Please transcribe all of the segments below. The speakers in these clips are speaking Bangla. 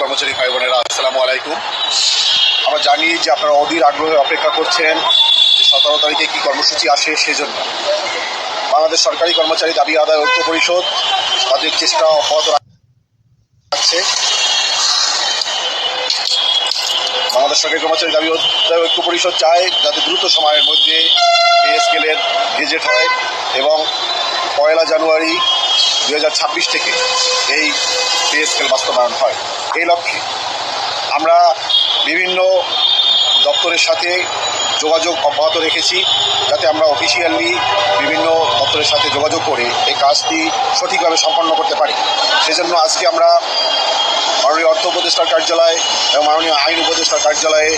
কর্মচারী ভাই বোনেরা, আসসালামু আলাইকুম। আমরা জানি যে আপনারা অধীর আগ্রহে অপেক্ষা করছেন যে সতেরো তারিখে কী কর্মসূচি আসে সেজন্য। বাংলাদেশ সরকারি কর্মচারী দাবি আদায় ঐক্য পরিষদ তাদের চেষ্টা অব্যাহত রাখছে। বাংলাদেশ সরকারি কর্মচারী দাবি আদায় ঐক্য পরিষদ চায় যাতে দ্রুত সময়ের মধ্যে পে স্কেলের গেজেট হয় এবং পয়লা জানুয়ারি দু হাজার ছাব্বিশ থেকে এই পে স্কেল বাস্তবায়ন হয়। এই লক্ষ্যে আমরা বিভিন্ন দপ্তরের সাথে যোগাযোগ অব্যাহত রেখেছি, যাতে আমরা অফিসিয়ালি বিভিন্ন দপ্তরের সাথে যোগাযোগ করে এই কাজটি সঠিকভাবে সম্পন্ন করতে পারি। সেজন্য আজকে আমরা মাননীয় অর্থ উপদেষ্টার কার্যালয় এবং মাননীয় আইন উপদেষ্টার কার্যালয়ে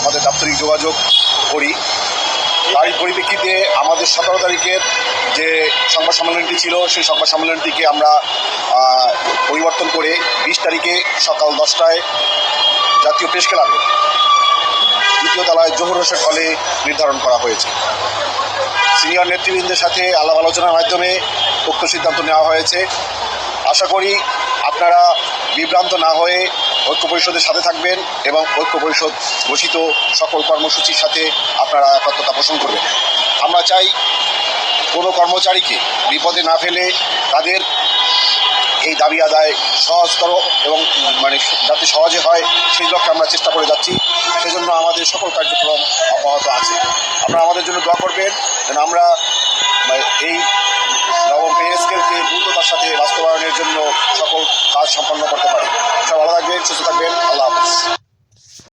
আমাদের দাপ্তরিক যোগাযোগ করি। তারই পরিপ্রেক্ষিতে আমাদের সতেরো তারিখের যে সংবাদ সম্মেলনটি ছিল, সেই সংবাদ সম্মেলনটিকে আমরা পরিবর্তন করে বিশ তারিখে সকাল দশটায় জাতীয় প্রেস ক্লাবে দ্বিতীয় তলায় জহুর হোসেন হলে নির্ধারণ করা হয়েছে। সিনিয়র নেতৃবৃন্দের সাথে আলাপ আলোচনার মাধ্যমে উক্ত সিদ্ধান্ত নেওয়া হয়েছে। আশা করি আপনারা বিভ্রান্ত না হয়ে ঐক্য পরিষদের সাথে থাকবেন এবং ঐক্য পরিষদ ঘোষিত সকল কর্মসূচির সাথে আপনারা একাত্মতা পোষণ করবেন। আমরা চাই কোনো কর্মচারীকে বিপদে না ফেলে তাদের এই দাবি আদায় সহজতর এবং মানে যাতে সহজে হয় সেই লক্ষ্যে আমরা চেষ্টা করে যাচ্ছি। সেজন্য আমাদের সকল কার্যক্রম অব্যাহত আছে। আপনারা আমাদের জন্য দোয়া করবেন যেন আমরা মানে, এই নবম পে স্কেলকে দ্রুততার সাথে বাস্তবায়নের জন্য সম্পন্ন করতে পারি। সব ভালো থাকবেন সুস্থ থাকবেন আল্লাহ হাফিজ